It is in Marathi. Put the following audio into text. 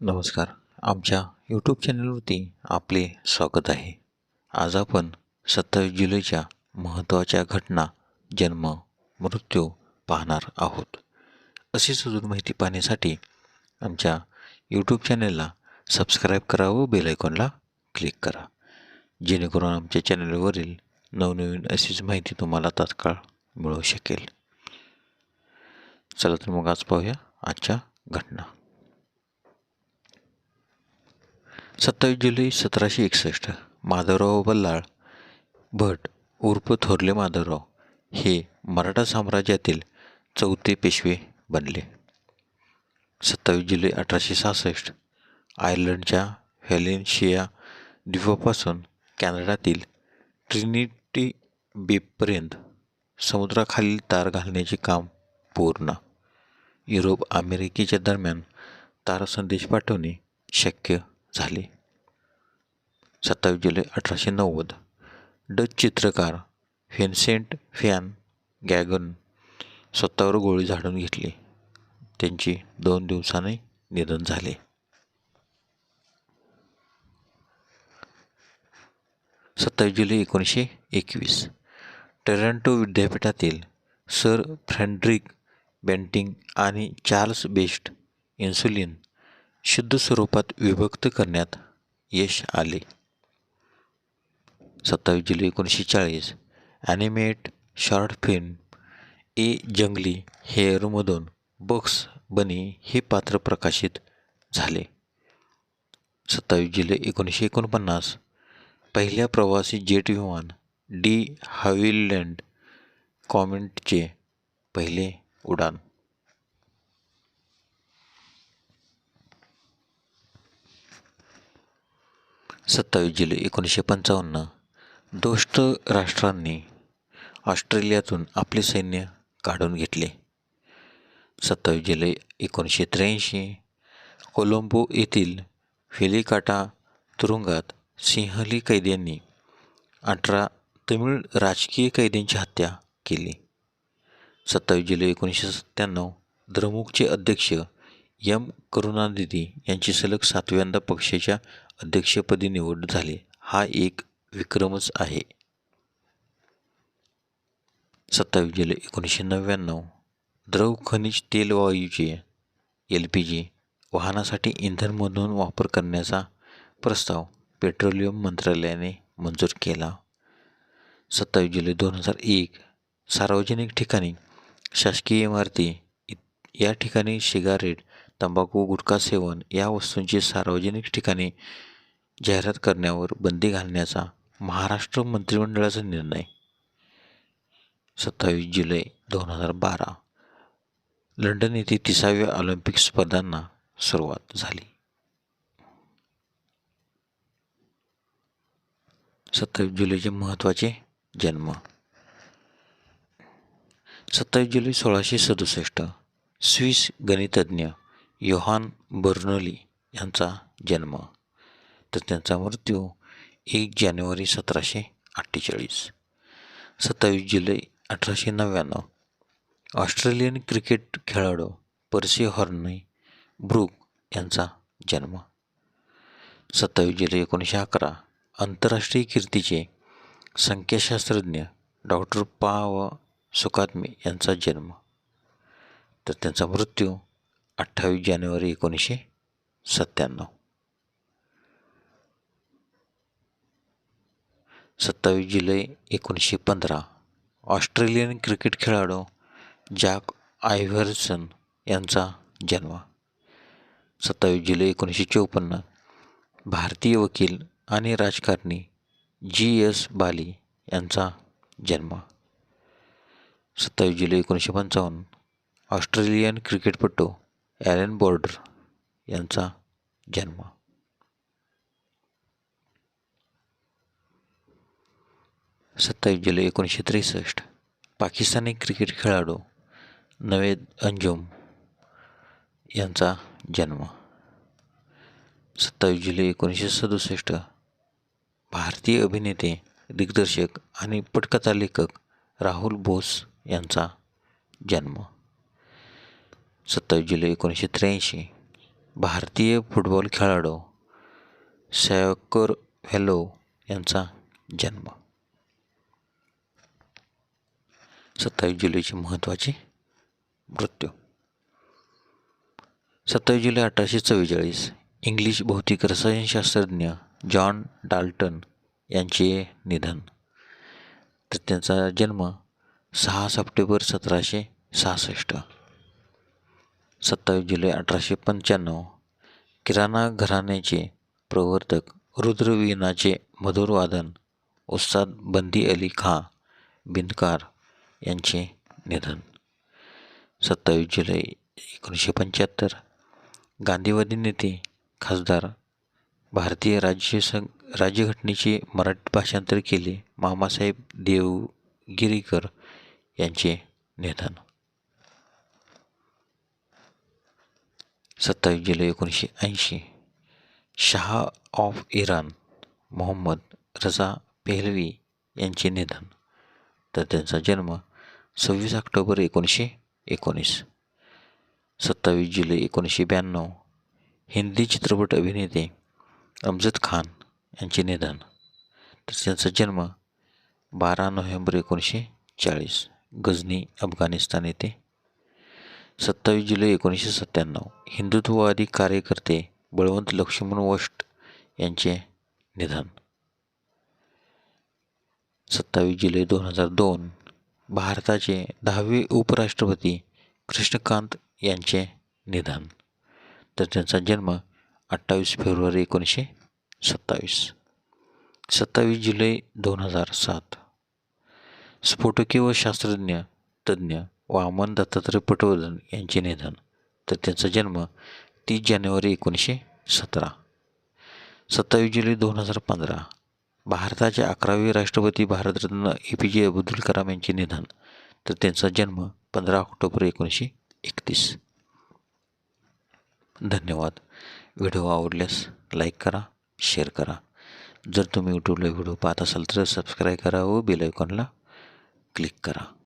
नमस्कार. आमच्या यूट्यूब चॅनलवरती आपले स्वागत आहे. आज आपण सत्तावीस जुलैच्या महत्त्वाच्या घटना जन्म मृत्यू पाहणार आहोत. अशीच अजून माहिती पाहण्यासाठी आमच्या यूट्यूब चॅनलला सबस्क्राईब करा व बेलायकॉनला क्लिक करा. जेणेकरून आमच्या चॅनलवरील नवनवीन अशीच माहिती तुम्हाला तात्काळ मिळू शकेल. चला तर मग आज पाहूया आजच्या घटना. सत्तावीस जुलै सतराशे एकसष्ट. माधवराव बल्लाळ. भट उर्फ थोरले माधवराव. हे मराठा साम्राज्यातील चौथे पेशवे बनले. सत्तावीस जुलै अठराशे सहासष्ट. आयर्लंडच्या हेलेनशिया द्वीपापासून कॅनडातील ट्रिनिटी बेपर्यंत समुद्राखालील तार घालण्याचे काम पूर्ण. युरोप अमेरिकेच्या दरम्यान तार संदेश पाठवणे शक्य झाले. सत्तावीस जुलै अठराशे नव्वद. डच चित्रकार व्हिन्सेंट फॅन गॅगन स्वतःवर गोळी झाडून घेतली. त्यांची दोन दिवसांनी निधन झाले. सत्तावीस जुलै एकोणीसशे एकवीस. टोरंटो विद्यापीठातील सर फ्रेंड्रिक बेंटिंग आणि चार्ल्स बेस्ट इन्सुलिन शुद्ध स्वरूपात विभक्त करण्यात यश आले. सत्तावीस जुलै एकोणीसशे चाळीस. ॲनिमेट शॉर्ट फिल्म ए जंगली हेअरमधून बक्स बनी हे पात्र प्रकाशित झाले. सत्तावीस जुलै एकोणीसशे एकोणपन्नास. पहिल्या प्रवासी जेट विमान डी हाविलँड कॉमेंटचे पहिले उडान सत्तावीस जुलै एकोणीसशे पंचावन्न. दोस्त राष्ट्रांनी ऑस्ट्रेलियातून आपले सैन्य काढून घेतले. सत्तावीस जुलै एकोणीसशे त्र्याऐंशी कोलंबो येथील फेलिकाटा तुरुंगात सिंहली कैद्यांनी अठरा तमिळ राजकीय कैद्यांची हत्या केली. सत्तावीस जुलै एकोणीसशे सत्त्याण्णव द्रमुकचे अध्यक्ष एम. करुणानिधी यांची सलग सातव्यांदा पक्षाच्या अध्यक्षपदी निवड झाली. हा एक विक्रमच आहे. सत्तावीस जुलै एकोणीसशे नव्याण्णव. द्रव खनिज तेल वायूचे एल पी जी वाहनासाठी इंधन म्हणून वापर करण्याचा प्रस्ताव पेट्रोलियम मंत्रालयाने मंजूर केला. सत्तावीस जुलै दोन हजार एक. सार्वजनिक ठिकाणी शासकीय इमारती या ठिकाणी सिगारेट तंबाखू गुटखा सेवन या वस्तूंची सार्वजनिक ठिकाणी जाहिरात करण्यावर बंदी घालण्याचा महाराष्ट्र मंत्रिमंडळाचा निर्णय. सत्तावीस जुलै दोन हजार बारा लंडन येथे तिसाव्या ऑलिम्पिक स्पर्धांना सुरुवात झाली. सत्तावीस जुलैचे महत्त्वाचे जन्म. सत्तावीस जुलै सोळाशे सदुसष्ट स्विस गणितज्ञ योहान बर्नोली यांचा जन्म. तर त्यांचा मृत्यू एक जानेवारी सतराशे अठ्ठेचाळीस. सत्तावीस जुलै अठराशे नव्याण्णव. ऑस्ट्रेलियन क्रिकेट खेळाडू पर्सी हॉर्नी ब्रूक यांचा जन्म. सत्तावीस जुलै एकोणीसशे अकरा. आंतरराष्ट्रीय कीर्तीचे संख्याशास्त्रज्ञ डॉक्टर पा व सुकात्मे यांचा जन्म. तर त्यांचा मृत्यू अठ्ठावीस जानेवारी एकोणीसशे सत्त्याण्णव. सत्तावीस जुलै एकोणीसशे पंधरा. ऑस्ट्रेलियन क्रिकेट खेळाडू जॅक आयव्हर्सन यांचा जन्म. सत्तावीस जुलै एकोणीसशे चोपन्न. भारतीय वकील आणि राजकारणी जी एस बाली यांचा जन्म. सत्तावीस जुलै एकोणीसशे पंचावन्न. ऑस्ट्रेलियन क्रिकेटपटू ॲलन बॉर्डर यांचा जन्म. सत्तावीस जुलै एकोणीसशे त्रेसष्ट. पाकिस्तानी क्रिकेट खेळाडू नवेद अंजुम यांचा जन्म. सत्तावीस जुलै एकोणीसशे सदुसष्ट. भारतीय अभिनेते दिग्दर्शक आणि पटकथा लेखक राहुल बोस यांचा जन्म. सत्तावीस जुलै एकोणीसशे त्र्याऐंशी. भारतीय फुटबॉल खेळाडू सॅकर व्हॅलो यांचा जन्म. सत्तावीस जुलैचे महत्त्वाचे मृत्यू. सत्तावीस जुलै अठराशे चव्वेचाळीस. इंग्लिश भौतिक रसायनशास्त्रज्ञ जॉन डाल्टन यांचे निधन. तर त्यांचा जन्म सहा सप्टेंबर सतराशे सहासष्ट. सत्तावीस जुलै अठराशे पंच्याण्णव. किराणा घराण्याचे प्रवर्तक रुद्रवीणाचे मधुर वादन उस्ताद बंदी अली खां बिनकार यांचे निधन. सत्तावीस जुलै एकोणीसशे पंच्याहत्तर. गांधीवादी नेते खासदार भारतीय राज्य संघ राज्यघटनेचे मराठी भाषांतर केले मामासाहेब देवगिरीकर यांचे निधन. सत्तावीस जुलै एकोणीसशे ऐंशी शहा ऑफ इराण मोहम्मद रजा पेहलवी यांचे निधन तर त्यांचा जन्म सव्वीस ऑक्टोबर एकोणीसशे एकोणीस. सत्तावीस जुलै एकोणीसशे ब्याण्णव हिंदी चित्रपट अभिनेते अमजद खान यांचे निधन तर त्यांचा जन्म बारा नोव्हेंबर एकोणीसशे चाळीस गजनी अफगाणिस्तान येथे सत्तावीस जुलै एकोणीसशे सत्त्याण्णव. हिंदुत्ववादी कार्यकर्ते बळवंत लक्ष्मण वष्ट यांचे निधन. सत्तावीस जुलै दोन हजार दोन भारताचे दहावे उपराष्ट्रपती कृष्णकांत यांचे निधन. तर त्यांचा जन्म अठ्ठावीस फेब्रुवारी एकोणीसशे सत्तावीस. सत्तावीस जुलै दोन हजार सात. स्फोटके व शास्त्रज्ञ तज्ज्ञ वामन दत्तात्रय पटवर्धन यांचे निधन. तर त्यांचा जन्म तीस जानेवारी एकोणीसशे सतरा. सत्तावीस जुलै दोन हजार पंधरा. भारताचे अकरावे राष्ट्रपती भारतरत्न ए पी जे अब्दुल कलाम यांचे निधन. तर त्यांचा जन्म पंधरा ऑक्टोबर एकोणीसशे एकतीस. धन्यवाद. व्हिडिओ आवडल्यास लाईक करा शेअर करा. जर तुम्ही यूट्यूबला व्हिडिओ पाहत असाल तर सबस्क्राईब करा व बेल आयकॉनला क्लिक करा.